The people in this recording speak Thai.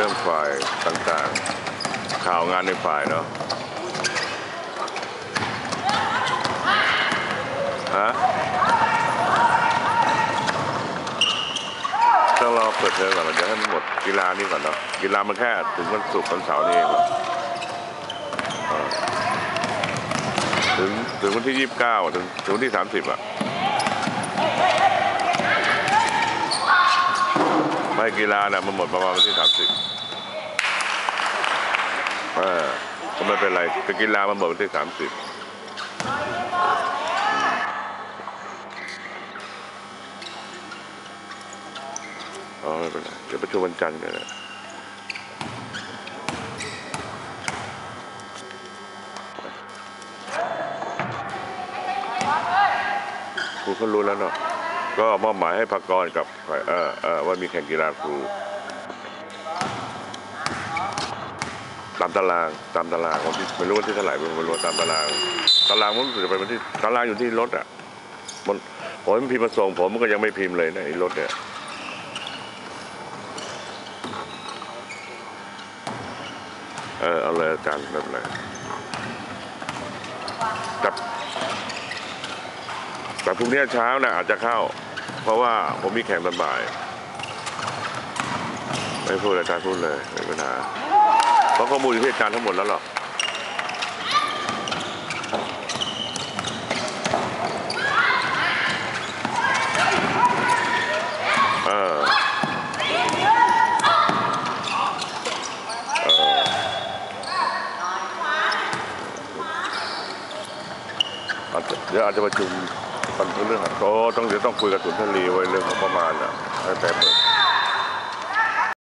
เริ่มฝ่ายต่างๆ ข่าวงานในฝ่ายเนาะฮะต้องรอเปิดเทอมก่อนเราจะให้มันหมดกีฬานี่ก่อนเนาะกีฬามันแค่ถึงวันศุกร์วันเสาร์นี่เองเออถึงถึงวันที่ยี่สิบเก้าถึงถึงวันที่สามสิบอะ ไม่ กีฬาน่ะมันหมดประมาณวันที่สามสิบเออก็ไม่เป็นไรแต่กีฬามันหมดวันที่สามสิบอ๋อไม่เป็นไรเดี๋ยวประชุมวันจันทร์กันนะครูเขารู้แล้วเนาะ ก็มอบหมายให้พักกรกับเออเออว่ามีแข่งกีฬาครู ตามตารางตามตารางวันที่ไม่รู้วันที่เท่าไหร่ไม่รู้ตามตาราง ตารางมันรู้สึกจะเป็นวันที่ตารางอยู่ที่รถอะมันผมพิมพ์มาส่งผมมันก็ยังไม่พิมพ์เลยนะไอ้รถเนี่ยเออเอาเลยอาจารย์ไม่เป็นไรกับแต่พรุ่งนี้เช้านะอาจจะเข้า เพราะว่าผมมีแข่งตอนบ่าย ไม่พูดอาจารย์พูดเลยไม่มีปัญหาเพราะข้อมูลอยู่ที่อาจารย์ทั้งหมดแล้วหรอกเออเดี๋ยวอาจจะประชุม กันเรื่องหัดโตต้องเดี๋ยวต้องคุยกับสุนทรีไว้เรื่องของประมาณอะให้แต่เปิด